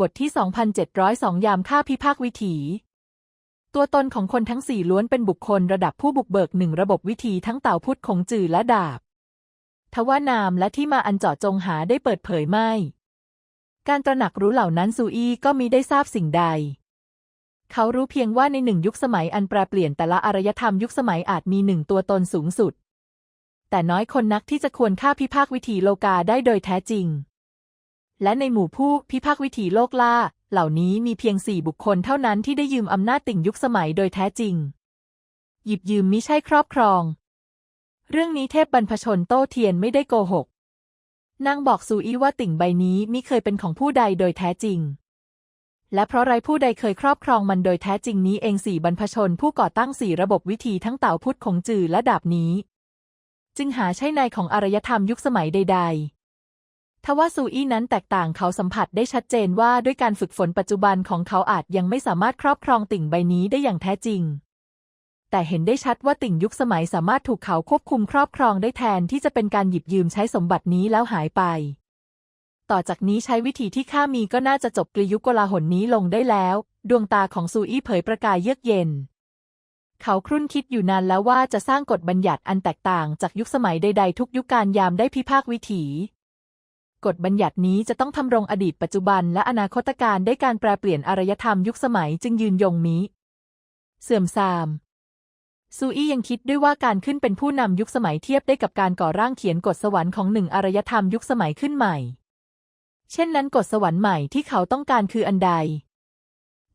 บทที่ 2,702 ยามฆ่าพิพากวิถี ตัวตนของคนทั้งสี่ล้วนเป็นบุคคลระดับผู้บุกเบิกหนึ่งระบบวิธีทั้งเต่าพุทธคงจือและดาบ ทว่านามและที่มาอันเจาะจงหาได้เปิดเผยไม่ การตระหนักรู้เหล่านั้นซูอี้ก็มิได้ทราบสิ่งใด เขารู้เพียงว่าในหนึ่งยุคสมัยอันแปรเปลี่ยนแต่ละอารยธรรมยุคสมัยอาจมีหนึ่งตัวตนสูงสุด แต่น้อยคนนักที่จะควรฆ่าพิพากวิถีโลกาได้โดยแท้จริง และในหมู่ผู้พิพากษ์วิถีโลกล่า เหล่านี้มีเพียงสี่บุคคลเท่านั้นที่ได้ยืมอำนาจติ่งยุคสมัยโดยแท้จริง หยิบยืมมิใช่ครอบครอง เรื่องนี้เทพบรรพชนโต้เทียนไม่ได้โกหก นางบอกซูอี้ว่าติ่งใบนี้มิเคยเป็นของผู้ใดโดยแท้จริง และเพราะไรผู้ใดเคยครอบครองมันโดยแท้จริงนี้เองสี่บรรพชนผู้ก่อตั้งสี่ระบบวิธีทั้งเต่าพุทธคงจือและดาบนี้ จึงหาใช่ในายของอารยธรรมยุคสมัยใด ๆ ทว่าซูอี้นั้นแตกต่างเขาสัมผัสได้ชัดเจนว่าด้วยการฝึกฝนปัจจุบันของเขาอาจยังไม่สามารถครอบครองติ่งใบนี้ได้อย่างแท้จริง แต่เห็นได้ชัดว่าติ่งยุคสมัยสามารถถูกเขาควบคุมครอบครองได้แทนที่จะเป็นการหยิบยืมใช้สมบัตินี้แล้วหายไป ต่อจากนี้ใช้วิธีที่ข้ามีก็น่าจะจบกลยุคโกลาหลนี้ลงได้แล้ว ดวงตาของซูอี้เผยประกายเยือกเย็นเขาครุ่นคิดอยู่นานแล้วว่าจะสร้างกฎบัญญัติอันแตกต่างจากยุคสมัยใดๆ ทุกยุคการยามได้พิพากวิถี กฎบัญญัตินี้จะต้องทำรงอดีตปัจจุบันและอนาคตการได้การแปลเปลี่ยนอารยธรรมยุคสมัยจึงยืนยงมิเสื่อมทรามซูอี้ยังคิดด้วยว่าการขึ้นเป็นผู้นำยุคสมัยเทียบได้กับการก่อร่างเขียนกฎสวรรค์ของหนึ่งอารยธรรมยุคสมัยขึ้นใหม่ เช่นนั้นกฎสวรรค์ใหม่ที่เขาต้องการคืออันใด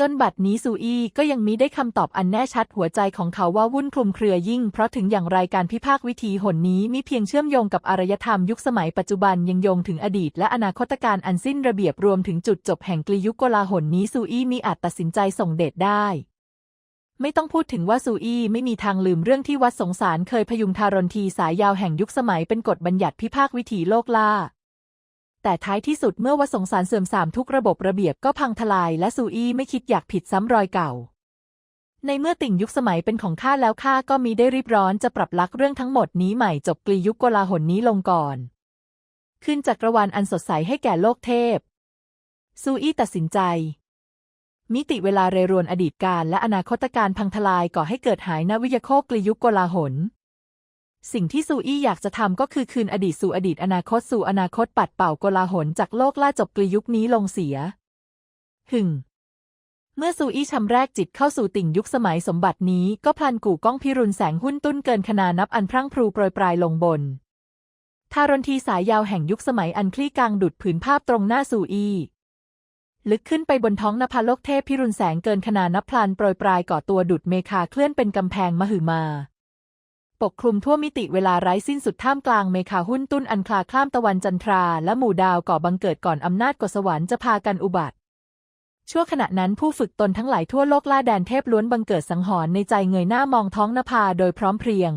จนบัดนี้ซูอี้ก็ยังมิได้คำตอบอันแน่ชัดหัวใจของเขาว่าวุ่นคลุมเครือยิ่ง เพราะถึงอย่างไรการพิพากวิธีหนนี้มิเพียงเชื่อมโยงกับอารยธรรมยุคสมัยปัจจุบันยังโยงถึงอดีตและอนาคตการอันสิ้นระเบียบรวมถึงจุดจบแห่งกลียุคโกลาหลนี้ซูอี้มิอาจตัดสินใจส่งเดชได้ไม่ต้องพูดถึงว่าซูอี้ไม่มีทางลืมเรื่องที่วัดสงสารเคยพยุงทารนทีสายยาวแห่งยุคสมัยเป็นกฎบัญญัติพิพากวิถีโลกล่า แต่ท้ายที่สุดเมื่อวัดสงสารเสื่อมสามทุกระบบระเบียบก็พังทลายและซูอี้ไม่คิดอยากผิดซ้ำรอยเก่า ในเมื่อติ่งยุคสมัยเป็นของข้าแล้วข้าก็มีได้รีบร้อนจะปรับลักเรื่องทั้งหมดนี้ใหม่จบกลียุคโกลาหลนี้ลงก่อน ขึ้นจักรวาลอันสดใสให้แก่โลกเทพ ซูอี้ตัดสินใจมิติเวลาเรรวนอดีตการและอนาคตการพังทลายก่อให้เกิดหายนวิยโคกลียุคโกลาหล สิ่งที่ซูอี้อยากจะทำก็คือคืนอดีตสู่อดีตอนาคตสู่อนาคตปัดเป่าโกลาหลจากโลกล่าจบกลยุคนี้ลงเสีย หึ่ง เมื่อซูอี้ชำแรกจิตเข้าสู่ติ่งยุคสมัยสมบัตินี้ก็พลันกู่ก้องพิรุณแสงหุ้นตุ้นเกินขนานับอันพรั่งพรูโปรยปลายลงบนทารนทีสายยาวแห่งยุคสมัยอันคลี่กลางดุดผืนภาพตรงหน้าซูอี้ลึกขึ้นไปบนท้องนภาโลกเทพพิรุณแสงเกินขนานับพลันโปรยปลายก่อตัวดุดเมฆาเคลื่อนเป็นกำแพงมหึมา ปกคลุมทั่วมิติเวลาไร้สิ้นสุดท่ามกลางเมฆาหุ้นตุ้นอันคลาคล่ามตะวันจันทรา และหมู่ดาวก่อบังเกิดก่อนอำนาจกสวรรค์จะพากันอุบัติ ชั่วขณะนั้นผู้ฝึกตนทั้งหลายทั่วโลกล่าแดนเทพล้วนบังเกิดสังหรณ์ในใจเงยหน้ามองท้องนภาโดยพร้อมเพรียง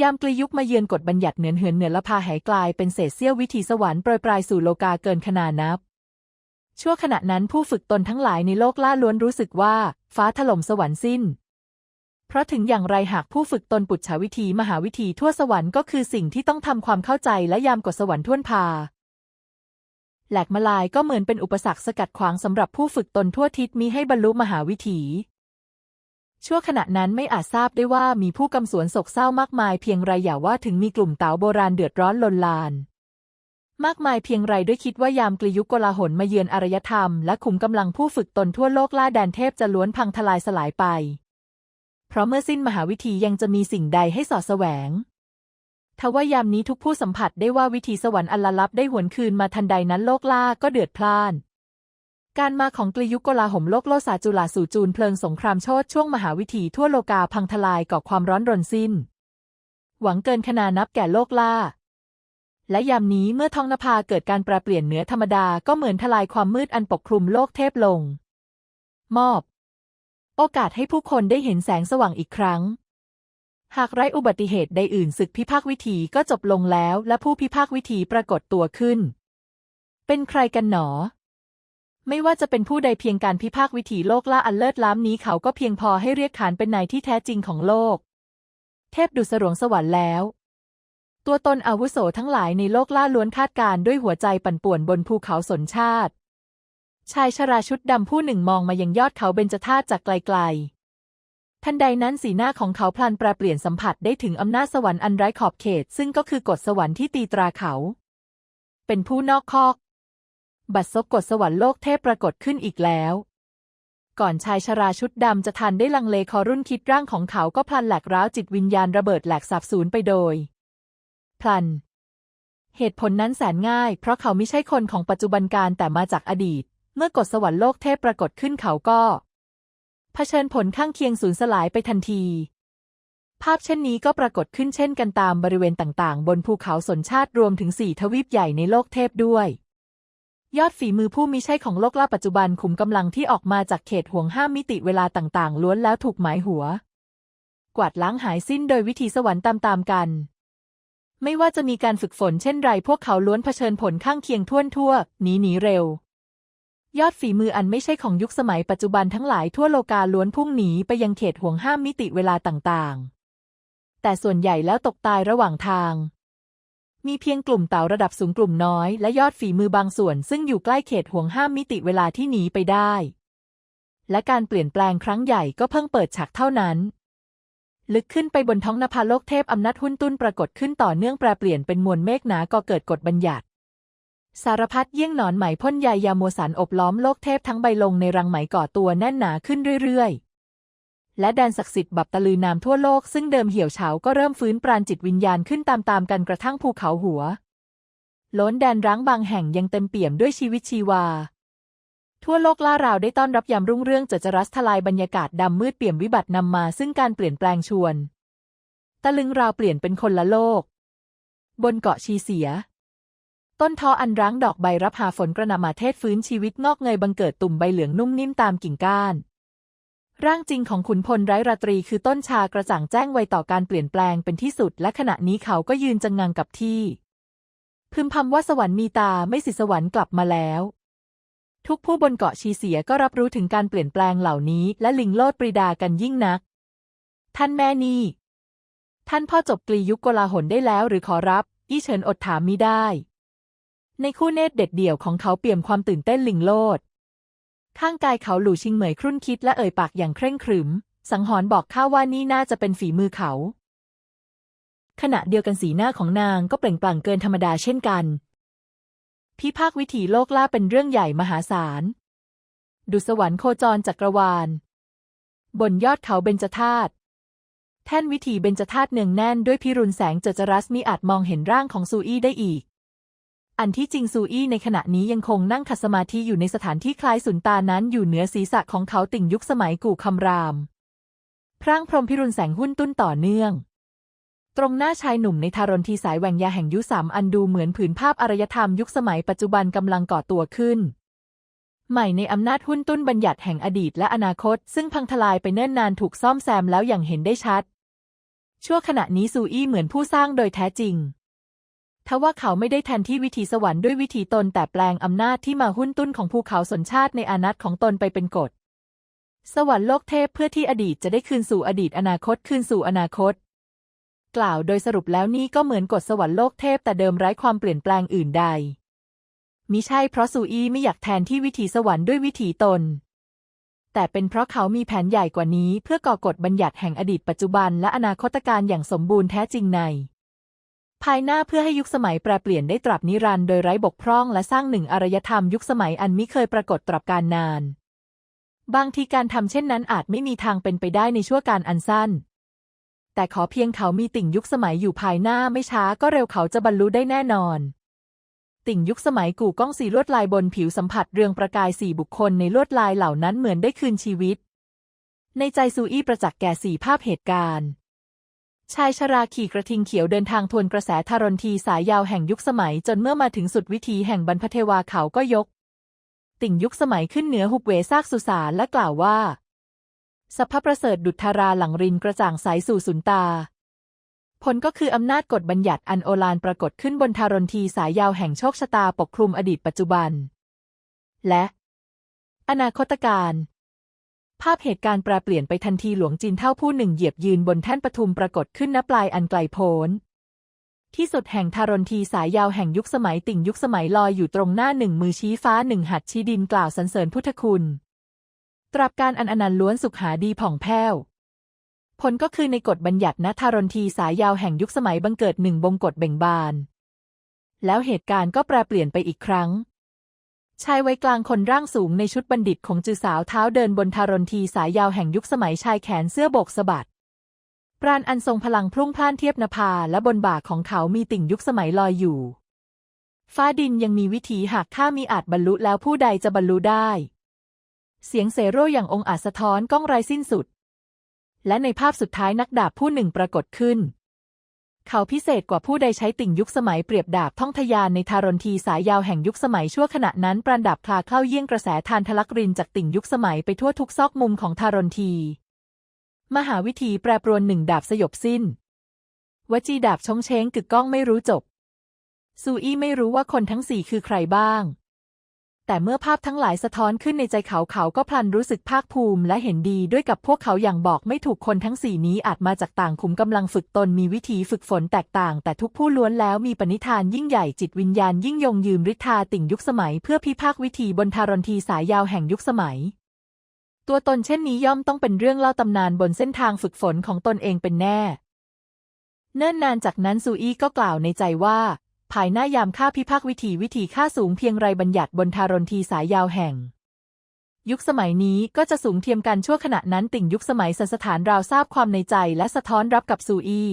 ยามกลียุคมาเยือนกฎบัญญัติเหนือนเหือนเหนือละพาหายกลายเป็นเศษเสี้ยววิถีสวรรค์โปรยปลายสู่โลกาเกินขนานับชั่วขณะนั้นผู้ฝึกตนทั้งหลายในโลกล่าล้วนรู้สึกว่า ฟ้าถล่มสวรรค์สิ้น เพราะถึงอย่างไรหากผู้ฝึกตนปุจฉาวิธีมหาวิธีทั่วสวรรค์ก็คือสิ่งที่ต้องทำความเข้าใจและยามกฎสวรรค์ท่วนพา แหลกมาลายก็เหมือนเป็นอุปสรรคสกัดขวางสำหรับผู้ฝึกตนทั่วทิศมีให้บรรลุมหาวิถีชั่วขณะนั้นไม่อาจทราบได้ว่ามีผู้กำสวนโศกเศร้ามากมายเพียงไรอย่าว่าถึงมีกลุ่มเต๋าโบราณเดือดร้อนลนลาน มากมายเพียงไรด้วยคิดว่ายามกลยุคโกลาหลมาเยือนอารยธรรม และขุมกำลังผู้ฝึกตนทั่วโลกล่าแดนเทพจะล้วนพังทลายสลายไป เพราะเมื่อสิ้นมหาวิธียังจะมีสิ่งใดให้สอดแสวงทว่ายามนี้ทุกผู้สัมผัสได้ว่าวิธีสวรรค์อันละลับได้หวนคืนมาทันใดนั้นโลกล่าก็เดือดพล่าน การมาของกลยุคโกลาหลโลกโลสาจุลาสู่จูนเพลิงสงครามโชดช่วงมหาวิถีทั่วโลกาพังทลายก่อความร้อนรนสิ้น หวังเกินขนานับแก่โลกล่า และยามนี้เมื่อท้องนภาเกิดการแปรเปลี่ยนเหนือธรรมดาก็เหมือนทลายความมืดอันปกคลุมโลกเทพลง มอบ โอกาสให้ผู้คนได้เห็นแสงสว่างอีกครั้ง หากไร้อุบัติเหตุใดอื่นศึกพิพากวิถีก็จบลงแล้ว และผู้พิพากวิถีปรากฏตัวขึ้น เป็นใครกันหนอ ไม่ว่าจะเป็นผู้ใดเพียงการพิพากวิถีโลกล่าอันเลิศล้ำนี้เขาก็เพียงพอให้เรียกขานเป็นนายที่แท้จริงของโลก เทพดุสรวงสวรรค์แล้ว ตัวตนอาวุโสทั้งหลายในโลกล่าล้วนคาดการด้วยหัวใจปั่นป่วนบนภูเขาสนชาติ ชายชราชุดดำผู้หนึ่งมองมายังยอดเขาเบญจธาตุจากไกลๆ ทันใดนั้นสีหน้าของเขาพลันแปรเปลี่ยนสัมผัสได้ถึงอำนาจสวรรค์อันไร้ขอบเขต ซึ่งก็คือกฎสวรรค์ที่ตีตราเขา เป็นผู้นอกคอก บัตรซบกฎสวรรค์โลกเทพปรากฏขึ้นอีกแล้ว ก่อนชายชราชุดดำจะทันได้ลังเลคอรุ่นคิดร่างของเขาก็พลันแหลกร้าวจิตวิญญาณระเบิดแหลกสาบสูญไปโดย พลันเหตุผลนั้นแสนง่าย เพราะเขาไม่ใช่คนของปัจจุบันการแต่มาจากอดีต เมื่อกฎสวรรค์โลกเทพปรากฏขึ้นเขาก็ เผชิญผลข้างเคียงสูญสลายไปทันที ภาพเช่นนี้ก็ปรากฏขึ้นเช่นกันตามบริเวณต่างๆ บนภูเขาสนชาติรวมถึงสี่ทวีปใหญ่ในโลกเทพด้วย ยอดฝีมือผู้มิใช่ของโลกล่าปัจจุบันขุมกำลังที่ออกมาจากเขตห่วงห้ามมิติเวลาต่างๆ ล้วนแล้วถูกหมายหัว กวาดล้างหายสิ้นโดยวิธีสวรรค์ตามๆกันไม่ว่าจะมีการฝึกฝนเช่นไรพวกเขาล้วนเผชิญผลข้างเคียงท่วนทั่วหนีหนีเร็ว ยอดฝีมืออันไม่ใช่ของยุคสมัยปัจจุบันทั้งหลายทั่วโลกาล้วนพุ่งหนีไปยังเขตห่วงห้ามมิติเวลาต่างๆ แต่ส่วนใหญ่แล้วตกตายระหว่างทาง มีเพียงกลุ่มเต่าระดับสูงกลุ่มน้อยและยอดฝีมือบางส่วนซึ่งอยู่ใกล้เขตห่วงห้ามมิติเวลาที่หนีไปได้ และการเปลี่ยนแปลงครั้งใหญ่ก็เพิ่งเปิดฉากเท่านั้นลึกขึ้นไปบนท้องนภาโลกเทพอำนาจหุ้นตุ้นปรากฏขึ้นต่อเนื่องแปรเปลี่ยนเป็นมวลเมฆหนาก็เกิดกฎบัญญัติ สารพัดเยี่ยงหนอนไหมพ่นใยยาโมสารอบล้อมโลกเทพทั้งใบลงในรังไหมก่อตัวแน่นหนาขึ้นเรื่อยๆ และแดนศักดิ์สิทธิ์บับตะลือนามทั่วโลกซึ่งเดิมเหี่ยวเฉาก็เริ่มฟื้นปราณจิตวิญญาณขึ้นตามๆกันกระทั่งภูเขาหัว ล้นแดนร้างบางแห่งยังเต็มเปี่ยมด้วยชีวิตชีวา ทั่วโลกล่าราวได้ต้อนรับยามรุ่งเรื่องเจดจรัสทลายบรรยากาศดำมืดเปี่ยมวิบัตินำมาซึ่งการเปลี่ยนแปลงชวน ตะลึงราวเปลี่ยนเป็นคนละโลก บนเกาะชีเสีย ต้นทออันร้างดอกใบรับหาฝนกระหน่ำมาเทศฟื้นชีวิตงอกเงยบังเกิดตุ่มใบเหลืองนุ่มนิ่มตามกิ่งก้าน ร่างจริงของขุนพลไร้ราตรีคือต้นชากระจ่างแจ้งไวต่อการเปลี่ยนแปลงเป็นที่สุด และขณะนี้เขาก็ยืนจังงังกับที่ พึมพำว่าสวรรค์มีตาไม่สิสวรรค์กลับมาแล้ว ทุกผู้บนเกาะชีเสียก็รับรู้ถึงการเปลี่ยนแปลงเหล่านี้ และลิงโลดปรีดากันยิ่งนัก ท่านแม่นี่ ท่านพ่อจบกลียุคโกลาหลได้แล้วหรือขอรับ อี้เฉินอดถามมิได้ ในคู่เนตรเด็ดเดี่ยวของเขาเปี่ยมความตื่นเต้นลิงโลด ข้างกายเขาหลู่ชิงเหมยครุ่นคิดและเอ่ยปากอย่างเคร่งครึม สังหรณ์บอกข้าว่านี่น่าจะเป็นฝีมือเขา ขณะเดียวกันสีหน้าของนางก็เปล่งปลั่งเกินธรรมดาเช่นกัน พิพากวิถีโลกล่าเป็นเรื่องใหญ่มหาศาล ดุสวรรค์โคจรจักรวาล บนยอดเขาเบญจธาตุแท่นวิถีเบญจธาตุเนืองแน่นด้วยพิรุณแสงเจจรัสมิอาจมองเห็นร่างของซูอี้ได้อีก อันที่จริงซูอี้ในขณะนี้ยังคงนั่งขัดสมาธิอยู่ในสถานที่คล้ายสุนตานั้นอยู่เหนือศีรษะของเขาติ่งยุคสมัยกู่คำราม พร่างพรมพิรุณแสงหุ้นตุ้นต่อเนื่อง ตรงหน้าชายหนุ่มในทารนทีสายแหวงยาแห่งยุสามอันดูเหมือนผืนภาพอารยธรรมยุคสมัยปัจจุบันกำลังก่อตัวขึ้น ใหม่ในอำนาจหุ้นตุ้นบัญญัติแห่งอดีตและอนาคต ซึ่งพังทลายไปเนิ่นนานถูกซ่อมแซมแล้วอย่างเห็นได้ชัด ชั่วขณะนี้ซูอี้เหมือนผู้สร้างโดยแท้จริง ทว่าเขาไม่ได้แทนที่วิถีสวรรค์ด้วยวิถีตนแต่แปลงอำนาจที่มาหุ้นตุ้นของภูเขาสนชาติในอานัตของตนไปเป็นกฎ สวรรค์โลกเทพเพื่อที่อดีตจะได้คืนสู่อดีตอนาคตคืนสู่อนาคต กล่าวโดยสรุปแล้วนี่ก็เหมือนกฎสวรรค์โลกเทพแต่เดิมไร้ความเปลี่ยนแปลงอื่นใดมิใช่เพราะซูอี้ไม่อยากแทนที่วิถีสวรรค์ด้วยวิถีตน แต่เป็นเพราะเขามีแผนใหญ่กว่านี้เพื่อก่อกฎบัญญัติแห่งอดีตปัจจุบันและอนาคตการอย่างสมบูรณ์แท้จริงใน ภายหน้าเพื่อให้ยุคสมัยแปรเปลี่ยนได้ตราบนิรันดร์โดยไร้บกพร่องและสร้างหนึ่งอารยธรรมยุคสมัยอันมิเคยปรากฏตราบกาลนาน บางทีการทำเช่นนั้นอาจไม่มีทางเป็นไปได้ในชั่วการอันสั้น แต่ขอเพียงเขามีติ่งยุคสมัยอยู่ภายหน้าไม่ช้าก็เร็วเขาจะบรรลุได้แน่นอน ติ่งยุคสมัยกู่ก้องสีลวดลายบนผิวสัมผัสเรืองประกายสี่บุคคลในลวดลายเหล่านั้นเหมือนได้คืนชีวิต ในใจซูอี้ประจักษ์แก่สี่ภาพเหตุการณ์ ชายชราขี่กระทิงเขียวเดินทางทวนกระแสทารนทีสายยาวแห่งยุคสมัยจนเมื่อมาถึงสุดวิถีแห่งบรรพเทวาเขาก็ยก ติ่งยุคสมัยขึ้นเหนือหุบเหวซากสุสานและกล่าวว่าสัพพะประเสริฐดุจธาราหลังรินกระจ่างใสสู่สุนตา ผลก็คืออำนาจกฎบัญญัติอันโอฬารปรากฏขึ้นบนทารนทีสายยาวแห่งโชคชะตาปกคลุมอดีตปัจจุบัน และ อนาคตการ ภาพเหตุการณ์แปรเปลี่ยนไปทันทีหลวงจินเท่าผู้หนึ่งเหยียบยืนบนแท่นปทุมปรากฏขึ้นณปลายอันไกลโพ้น ที่สุดแห่งทารนทีสายยาวแห่งยุคสมัยติ่งยุคสมัยลอยอยู่ตรงหน้าหนึ่งมือชี้ฟ้าหนึ่งหัดชี้ดินกล่าวสรรเสริญพุทธคุณ ตราบการอันอนันต์ล้วนสุขหาดีผ่องแผ้วผลก็คือในกฎบัญญัตินะทารนทีสายยาวแห่งยุคสมัยบังเกิดหนึ่งบงกฎเบ่งบาน แล้วเหตุการณ์ก็แปรเปลี่ยนไปอีกครั้ง ชายวัยกลางคนร่างสูงในชุดบัณฑิตของจือสาวเท้าเดินบนทารนทีสายยาวแห่งยุคสมัยชายแขนเสื้อโบกสะบัดปราณอันทรงพลังพรุ่งพล่านเทียบนภาและบนบ่าของเขามีติ่งยุคสมัยลอยอยู่ ฟ้าดินยังมีวิถีหากข้ามีอาจบรรลุแล้วผู้ใดจะบรรลุได้ เสียงเซโร่อย่างองค์อาจสะท้อนก้องไรสิ้นสุด และในภาพสุดท้ายนักดาบผู้หนึ่งปรากฏขึ้น เขาพิเศษกว่าผู้ใดใช้ติ่งยุคสมัยเปรียบดาบท่องทยานในทารนทีสายยาวแห่งยุคสมัยชั่วขณะนั้นปราณดาบคลาเข้าเยี่ยงกระแสทานทะลักรินจากติ่งยุคสมัยไปทั่วทุกซอกมุมของทารนที มหาวิธีแปรปรวนหนึ่งดาบสยบสิ้น วจีดาบชงเช้งกึกก้องไม่รู้จบซูอี้ไม่รู้ว่าคนทั้งสี่คือใครบ้าง แต่เมื่อภาพทั้งหลายสะท้อนขึ้นในใจเขาเขาก็พลันรู้สึกภาคภูมิและเห็นดีด้วยกับพวกเขาอย่างบอกไม่ถูกคนทั้งสี่นี้อาจมาจากต่างขุมกำลังฝึกตนมีวิธีฝึกฝนแตกต่าง แต่ทุกผู้ล้วนแล้วมีปณิธานยิ่งใหญ่จิตวิญญาณยิ่งยงยืมฤทธาติ่งยุคสมัย เพื่อพิพากวิธีบนทารนทีสายยาวแห่งยุคสมัย ตัวตนเช่นนี้ย่อมต้องเป็นเรื่องเล่าตำนานบนเส้นทางฝึกฝนของตนเองเป็นแน่ เนิ่นนานจากนั้นซูอี้ก็กล่าวในใจว่า ภายหน้ายามค่าพิพากวิธีวิธีค่าสูงเพียงไรบัญญัติบนทารนทีสายยาวแห่ง ยุคสมัยนี้ก็จะสูงเทียมกันชั่วขณะนั้นติ่งยุคสมัยสันสถานราวทราบความในใจและสะท้อนรับกับซูอี้